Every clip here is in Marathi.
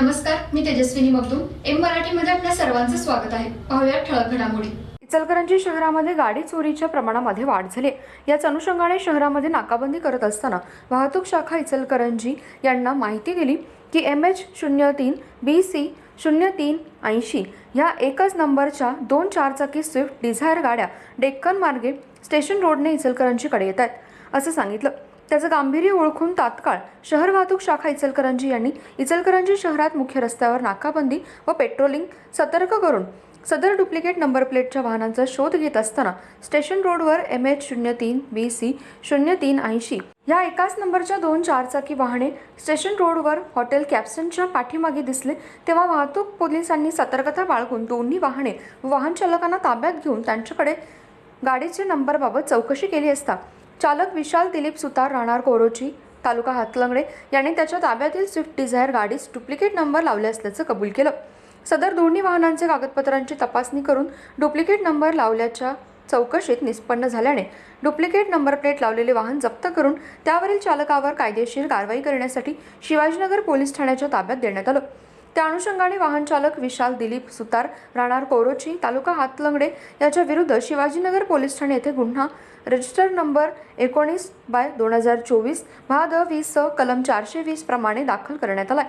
नमस्कार मी तेजस्विनी मगदूम. एम मराठीमध्ये आपल्या सर्वांचं स्वागत आहे. पाहूया ठळक घडामोडी. इचलकरंजी शहरामध्ये गाडी चोरीच्या प्रमाणामध्ये वाढ झाली. याच अनुषंगाने शहरामध्ये नाकाबंदी करत असताना वाहतूक शाखा इचलकरंजी यांना माहिती दिली की एम एच शून्य तीन बी सी शून्य तीन ऐंशी ह्या एकच नंबरच्या दोन चारचाकी स्विफ्ट डिझायर गाड्या डेक्कन मार्गे स्टेशन रोडने इचलकरंजीकडे येत आहेत असं सांगितलं. त्याचं गांभीर्य ओळखून तात्काळ शहर वाहतूक शाखा इचलकरंजी यांनी इचलकरंजी शहरात मुख्य रस्त्यावर नाकाबंदी व पेट्रोलिंग सतर्क करून सदर डुप्लिकेट नंबर प्लेटच्या वाहनांचा शोध घेत असताना स्टेशन रोडवर एम एच शून्य तीन बी सी शून्य तीन ऐंशी या एकाच नंबरच्या दोन चारचाकी वाहने स्टेशन रोडवर हॉटेल कॅप्सनच्या पाठीमागे दिसले तेव्हा वाहतूक पोलिसांनी सतर्कता बाळगून दोन्ही वाहने वाहन चालकांना ताब्यात घेऊन त्यांच्याकडे गाडीचे नंबरबाबत चौकशी केली असता चालक विशाल दिलीप सुतार राहणार कोरोची तालुका हातलंगडे. यांनी त्याच्या ताब्यातील स्विफ्ट डिझायर गाडीस डुप्लिकेट नंबर लावले असल्याचं कबूल केलं. सदर दोन्ही वाहनांचे कागदपत्रांची तपासणी करून डुप्लिकेट नंबर लावल्याच्या चौकशीत निष्पन्न झाल्याने डुप्लिकेट नंबर प्लेट लावलेले वाहन जप्त करून त्यावरील चालकावर कायदेशीर कारवाई करण्यासाठी शिवाजीनगर पोलीस ठाण्याच्या ताब्यात देण्यात आलं. त्या अनुषंगाने वाहन चालक विशाल दिलीप सुतार राहणार कोरोची तालुका हातलंगडे याच्या विरुद्ध शिवाजीनगर पोलीस ठाणे येथे गुन्हा. रजिस्टर नंबर एकोणीस बाय दोन हजार चोवीस भा द वीस स कलम चारशे वीस प्रमाणे दाखल करण्यात आलाय.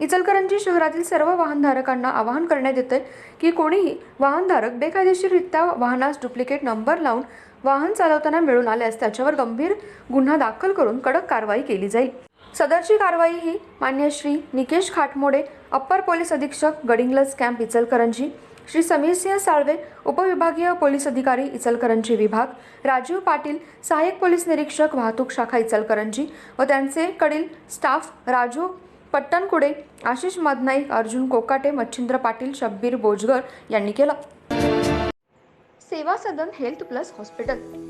इचलकरंजी शहरातील सर्व वाहनधारकांना आवाहन करण्यात येते की कोणीही वाहनधारक बेकायदेशीररित्या वाहनास डुप्लिकेट नंबर लावून वाहन चालवताना मिळून आल्यास त्याच्यावर गंभीर गुन्हा दाखल करून कडक कारवाई केली जाईल. सदरची कारवाई ही मान्य श्री निकेश खाटमोडे अप्पर पोलीस अधीक्षक गडिंगलज कॅम्प इचलकरंजी श्री समीरसिंह साळवे उपविभागीय पोलीस अधिकारी इचलकरंजी विभाग राजीव पाटील सहाय्यक पोलीस निरीक्षक वाहतूक शाखा इचलकरंजी व त्यांचे कडील स्टाफ राजू पट्टणकुडे आशिष मदनाईक अर्जुन कोकाटे मच्छिंद्र पाटील शब्बीर बोजगर यांनी केलं. Seva Sadan health plus hospital